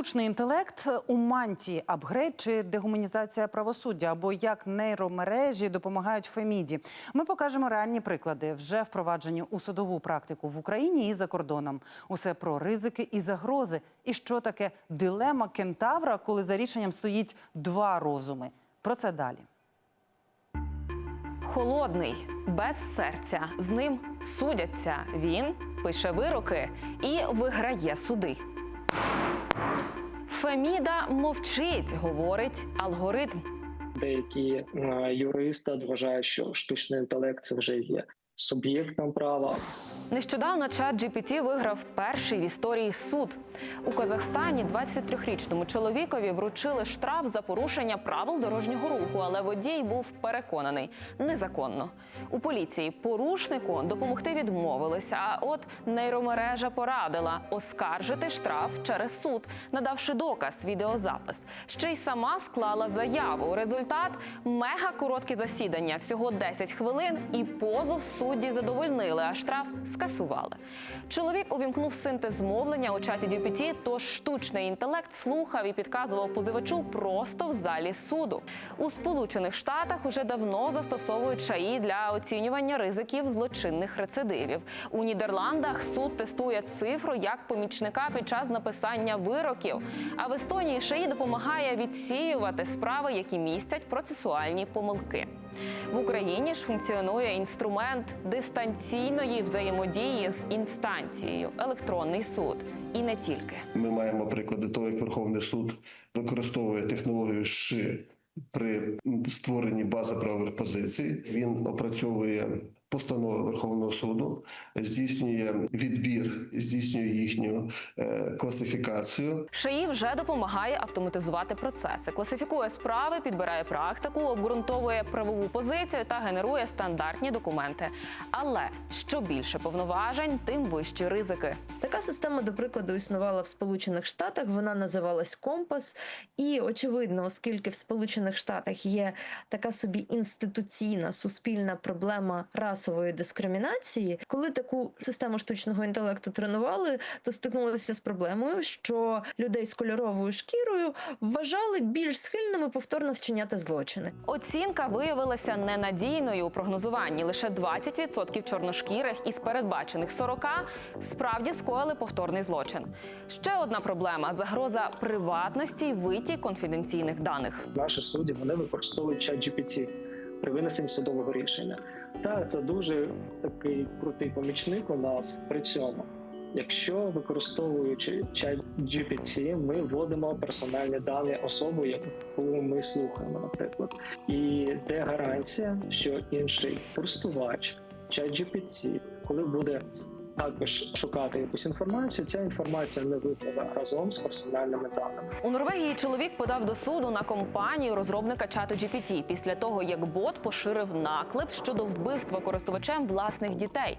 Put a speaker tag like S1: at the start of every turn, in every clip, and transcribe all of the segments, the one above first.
S1: Штучний інтелект у мантії, апгрейд чи дегуманізація правосуддя, або як нейромережі допомагають Феміді. Ми покажемо реальні приклади, вже впроваджені у судову практику в Україні і за кордоном. Усе про ризики і загрози. І що таке дилема кентавра, коли за рішенням стоїть два розуми. Про це далі.
S2: Холодний, без серця. З ним судяться. Він пише вироки і виграє суди. Феміда мовчить, говорить алгоритм.
S3: Деякі е, юристи вважають, що штучний інтелект це вже є суб'єктом права.
S2: Нещодавно чат GPT виграв перший в історії суд. У Казахстані 23-річному чоловікові вручили штраф за порушення правил дорожнього руху, але водій був переконаний незаконно. У поліції порушнику допомогти відмовилися. А от нейромережа порадила оскаржити штраф через суд, надавши доказ відеозапис. Ще й сама склала заяву. Результат мега короткі засідання, всього 10 хвилин, і позов судді задовольнили, а штраф скасували. Чоловік увімкнув синтез мовлення у чаті GPT, тож штучний інтелект слухав і підказував позивачу просто в залі суду. У Сполучених Штатах уже давно застосовують ЧАІ для оцінювання ризиків злочинних рецидивів. У Нідерландах суд тестує цифру як помічника під час написання вироків. А в Естонії ШАІ допомагає відсіювати справи, які містять процесуальні помилки. В Україні ж функціонує інструмент дистанційної взаємодії з інстанцією електронний суд. І не тільки.
S4: Ми маємо приклади того, як Верховний суд використовує технологію ШИ при створенні бази правових позицій. Він опрацьовує постанови Верховного суду, здійснює відбір, здійснює їхню е, класифікацію.
S2: ШАІ вже допомагає автоматизувати процеси, класифікує справи, підбирає практику, обґрунтовує правову позицію та генерує стандартні документи. Але що більше повноважень, тим вищі ризики.
S5: Така система, до прикладу, існувала в Сполучених Штатах. Вона називалась Компас. І очевидно, оскільки в Сполучених Штатах є така собі інституційна суспільна проблема расової дискримінації, коли таку систему штучного інтелекту тренували, то стикнулися з проблемою, що людей з кольоровою шкірою вважали більш схильними повторно вчиняти злочини.
S2: Оцінка виявилася ненадійною у прогнозуванні. Лише 20% чорношкірих із передбачених 40 справді скоїли повторний злочин. Ще одна проблема загроза приватності й витік конфіденційних даних.
S3: Наші судді вони використовують чат GPT при винесенні судового рішення. Та це дуже такий крутий помічник у нас при цьому. Якщо використовуючи чат GPT, ми вводимо персональні дані особи, яку ми слухаємо, наприклад, і де гарантія, що інший користувач чат GPT, коли буде також шукати якусь інформацію, ця інформація не випливе разом з персональними даними.
S2: У Норвегії чоловік подав до суду на компанію розробника чату GPT після того, як бот поширив наклеп щодо вбивства користувачем власних дітей.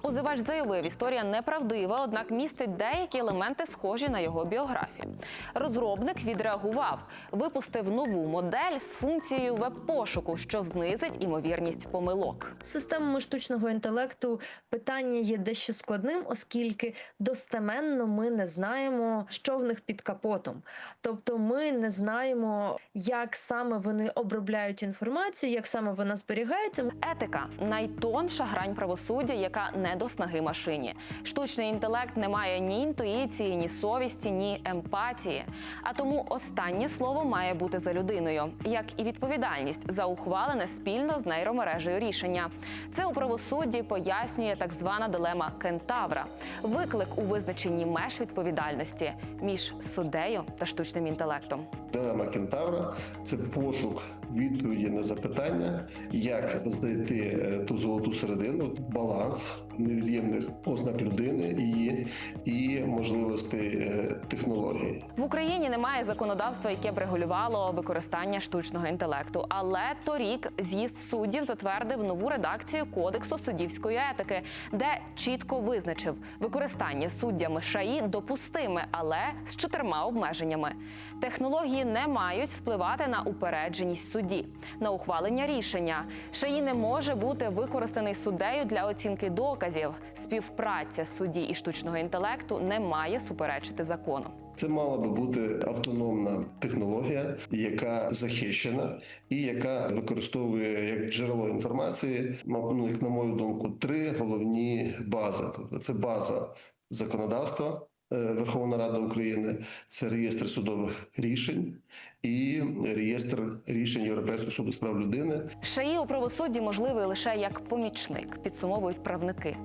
S2: Позивач заявив, історія неправдива, однак містить деякі елементи, схожі на його біографію. Розробник відреагував, випустив нову модель з функцією веб-пошуку, що знизить імовірність помилок.
S5: З системами штучного інтелекту питання є дещо складним, оскільки достеменно ми не знаємо, що в них під капотом. Тобто, ми не знаємо, як саме вони обробляють інформацію, як саме вона зберігається.
S2: Етика найтонша грань правосуддя, яка не до снаги машині. Штучний інтелект не має ні інтуїції, ні совісті, ні емпатії. А тому останнє слово має бути за людиною, як і відповідальність за ухвалене спільно з нейромережею рішення. Це у правосудді пояснює так звана дилема кентавра, виклик у визначенні меж відповідальності між суддею та штучним інтелектом.
S4: Дилема кентавра це пошук відповіді на запитання, як знайти е, ту золоту середину, баланс невід'ємних ознак людини і, і можливостей технології.
S2: В Україні немає законодавства, яке б регулювало використання штучного інтелекту. Але торік з'їзд суддів затвердив нову редакцію кодексу суддівської етики, де чітко визначив використання суддями ШАІ допустиме, але з чотирма обмеженнями. Технології не мають впливати на упередженість судді. Суді на ухвалення рішення. ШАІ не може бути використаний суддею для оцінки доказів. Співпраця судді і штучного інтелекту не має суперечити закону.
S4: Це мала би бути автономна технологія, яка захищена і яка використовує як джерело інформації, ну, як на мою думку, три головні бази. Тобто це база законодавства. Е, Верховна Рада України це реєстр судових рішень і реєстр рішень Європейського суду з прав людини.
S2: ШАІ у правосудді можливий лише як помічник, підсумовують правники.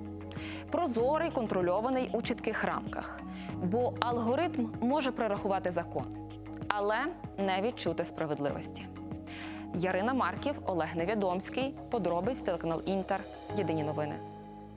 S2: Прозорий, контрольований у чітких рамках. Бо алгоритм може прорахувати закон, але не відчути справедливості. Ярина Марків, Олег Невідомський, подробиць телеканал Інтер. Єдині новини.